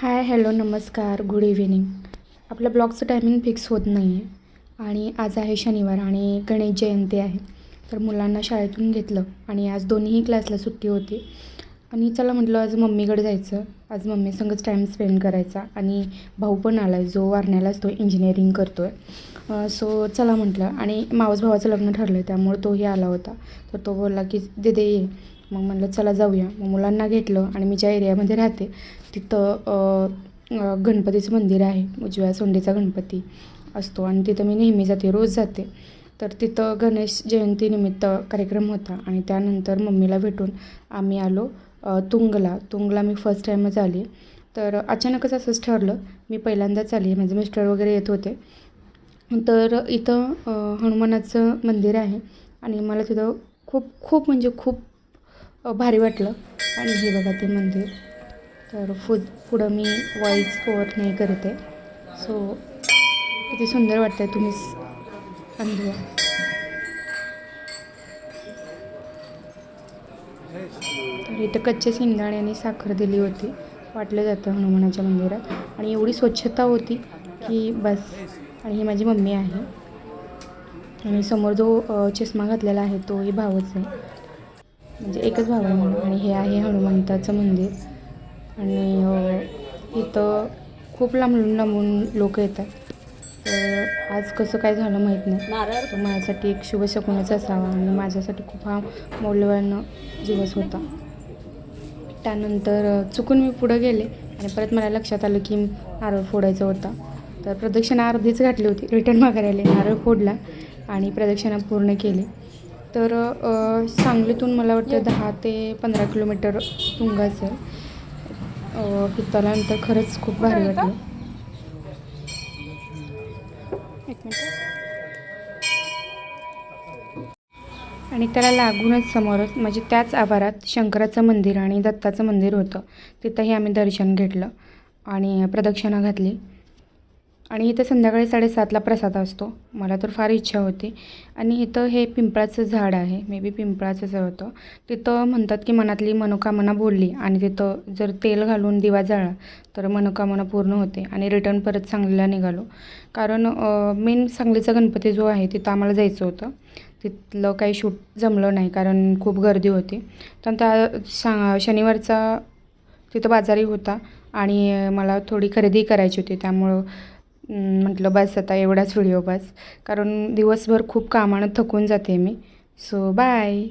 हाय hello नमस्कार good evening. आपल्या ब्लॉगचं टायमिंग फिक्स होत नाही आहे आणि आज आहे शनिवार आणि गणेश जयंती आहे. तर मुलांना शाळेतून घेतलं आणि आज दोन्हीही क्लासला सुट्टी होती. आणि चला म्हटलं आज मम्मीकडे जायचं. आज मम्मीसंगच टाईम स्पेंड करायचा. आणि भाऊ पण आला आहे जो वारण्यालाच तो इंजिनिअरिंग करतो आहे सो चला म्हटलं आणि मावस भावाचं लग्न ठरलं आहे त्यामुळे तोही आला होता. तर तो बोलला की दे ये मग म्हणलं चला जाऊया. मग मुलांना घेतलं आणि मी ज्या एरियामध्ये राहते तिथं गणपतीचं मंदिर आहे उजव्या सोंडेचा गणपती असतो. आणि तिथं मी नेहमी जाते रोज जाते. तर तिथं गणेश जयंतीनिमित्त कार्यक्रम होता आणि त्यानंतर मम्मीला भेटून आम्ही आलो. तुंगला. तुंगला मी फर्स्ट टाईमच आली. तर अचानकच असंच ठरलं. मी पहिल्यांदाच आली. माझे मिस्टर वगैरे येत होते. तर इथं हनुमानाचं मंदिर आहे. आणि मला तिथं खूप खूप म्हणजे खूप भारी वाटलं. आणि हे बघा ते मंदिर. तर फु पुढं मी वॉईस ओवर नाही करते. सो किती सुंदर वाटतं आहे तुम्हीच अनुभवा. तर इथं कच्चे शेंगदाणे आणि साखर दिली होती. वाटलं जातं हनुमानाच्या मंदिरात. आणि एवढी स्वच्छता होती की बस. आणि ही माझी मम्मी आहे. आणि समोर जो चष्मा घातलेला आहे तोही भावच आहे. म्हणजे एकच भाव आहे म्हणून. आणि हे आहे हनुमंताचं मंदिर. आणि इथं खूप लांबून लांबून लोक येतात. तर आज कसं काय झालं माहीत नाही. माझ्यासाठी एक शुभ शकुनच असावा आणि माझ्यासाठी खूप हा मौल्यवान दिवस होता. त्यानंतर चुकून मी पुढं गेले आणि परत मला लक्षात आलं की नारळ फोडायचा होता. तर प्रदक्षिणा अर्धीच घातली होती रिटर्न मागायला आले नारळ फोडला आणि प्रदक्षिणा पूर्ण केली. तर सांगलीतून मला वाटतं दहा ते पंधरा किलोमीटर तुंग असेल अ, तिथं आल्यानंतर खरंच खूप भारी वाटलं. एक मिनटं. आणि त्याला लागूनच समोरच म्हणजे त्याच आवारात शंकराचं मंदिर आणि दत्ताचं मंदिर होतं. तिथंही आम्ही दर्शन घेतलं आणि प्रदक्षिणा घातली. आणि इथं संध्याकाळी साडेसातला प्रसाद असतो. मला तर फार इच्छा होती. आणि इथं हे पिंपळाचं झाड आहे. मे बी पिंपळाचंच होतं. तिथं म्हणतात की मनातली मनोकामना बोलली आणि तिथं जर तेल घालून दिवा जाळला तर मनोकामना पूर्ण होते आणि रिटर्न परत सांगलीला निघालो. कारण मेन सांगलीचा गणपती जो आहे तिथं आम्हाला जायचं होतं. तिथलं काही शूट जमलं नाही कारण खूप गर्दी होती. तर त्या सा शनिवारचा तिथं बाजारही होता आणि मला थोडी खरेदी करायची होती. त्यामुळं म्हटलं बस आता एवढाच व्हिडिओ बस. कारण दिवसभर खूप कामानं थकून जाते मी. So bye